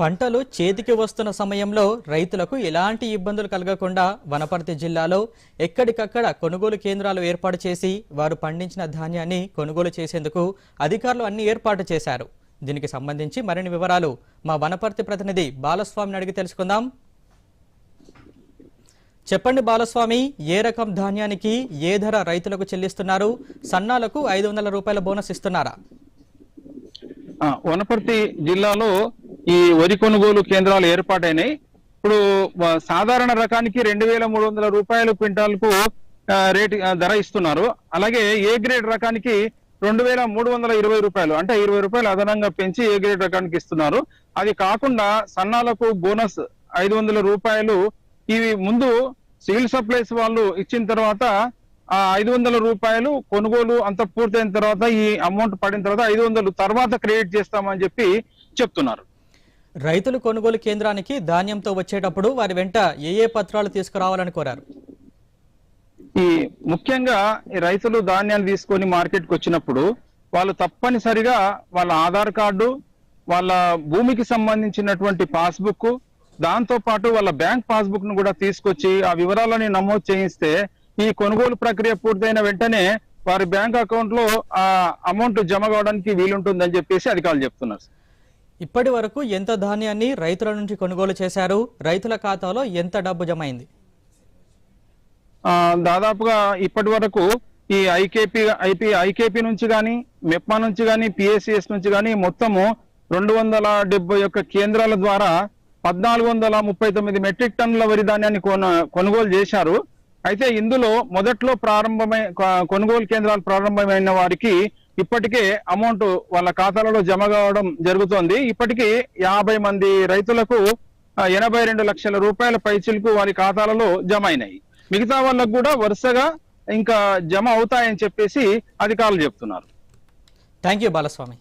పంటలు చేతికి వస్తున్న సమయంలో రైతులకు ఎలాంటి ఇబ్బందులు కలగకుండా వనపర్తి జిల్లాలో ఎక్కడికక్కడ కొనుగోలు కేంద్రాలు ఏర్పాటు చేసి వారు పండించిన ధాన్యాన్ని కొనుగోలు చేసేందుకు అధికారులు అన్ని ఏర్పాటు చేశారు. దీనికి సంబంధించి మరిన్ని వివరాలు మా వనపర్తి ప్రతినిధి బాలస్వామిని అడిగి తెలుసుకుందాం. చెప్పండి బాలస్వామి ఏ రకం ధాన్యానికి ఏ ధర రైతులకు చెల్లిస్తున్నారు? సన్నాలకు ఐదు వందల రూపాయల బోనస్ ఇస్తున్నారా? వనపర్తి జిల్లాలో ఈ వరి కొనుగోలు కేంద్రాలు ఏర్పాటైనాయి. ఇప్పుడు సాధారణ రకానికి రెండు వేల మూడు వందల రూపాయలు క్వింటాల్కు కు రేటు ధర ఇస్తున్నారు. అలాగే ఏ గ్రేడ్ రకానికి రెండు వేల మూడు వందల ఇరవై రూపాయలు అంటే ఇరవై రూపాయలు అదనంగా పెంచి ఏ గ్రేడ్ రకానికి ఇస్తున్నారు. అది కాకుండా సన్నాలకు బోనస్ ఐదు వందల రూపాయలు ఇవి ముందు సివిల్ సప్లైస్ వాళ్ళు ఇచ్చిన తర్వాత ఆ ఐదు వందల రూపాయలు కొనుగోలు అంత పూర్తయిన తర్వాత ఈ అమౌంట్ పడిన తర్వాత ఐదు వందలు తర్వాత క్రెడిట్ చేస్తామని చెప్పి చెప్తున్నారు. రైతులు కొనుగోలు కేంద్రానికి ధాన్యంతో వచ్చేటప్పుడు వారి వెంట ఏ ఏ పత్రాలు తీసుకురావాలని కోరారు? ఈ ముఖ్యంగా రైతులు ధాన్యాలు తీసుకొని మార్కెట్కి వచ్చినప్పుడు వాళ్ళు తప్పనిసరిగా వాళ్ళ ఆధార్ కార్డు వాళ్ళ భూమికి సంబంధించినటువంటి పాస్బుక్ దాంతో పాటు వాళ్ళ బ్యాంక్ పాస్బుక్ను కూడా తీసుకొచ్చి ఆ వివరాలని నమోదు చేయిస్తే ఈ కొనుగోలు ప్రక్రియ పూర్తయిన వెంటనే వారి బ్యాంక్ అకౌంట్లో ఆ అమౌంట్ జమ కావడానికి వీలుంటుందని చెప్పేసి అధికారులు చెప్తున్నారు ఇప్పటి వరకు ఎంత ధాన్యాన్ని రైతుల నుంచి కొనుగోలు చేశారు? రైతుల ఖాతాలో ఎంత డబ్బు జమ అయింది ఆ, దాదాపుగా ఇప్పటి వరకు ఈ ఐకేపీ ఐపీ ఐకేపీ నుంచి కానీ మెప్మా నుంచి కానీ పిఎస్సిఎస్ నుంచి కానీ మొత్తము రెండు వందల డెబ్బై ఒక్క కేంద్రాల ద్వారా పద్నాలుగు వందల ముప్పై తొమ్మిది మెట్రిక్ టన్నుల వరి ధాన్యాన్ని కొన కొనుగోలు చేశారు. అయితే ఇందులో మొదట్లో ప్రారంభమై కొనుగోలు కేంద్రాలు ప్రారంభమైన వారికి ఇప్పటికే అమౌంట్ వాళ్ళ ఖాతాలలో జమ కావడం జరుగుతోంది. ఇప్పటికీ యాభై మంది రైతులకు ఎనభై రెండు లక్షల రూపాయల పైచిలకు వారి ఖాతాలలో జమ అయినాయి. మిగతా వాళ్ళకు కూడా వరుసగా ఇంకా జమ అవుతాయని చెప్పేసి అధికారులు చెప్తున్నారు. Thank you Balaswamy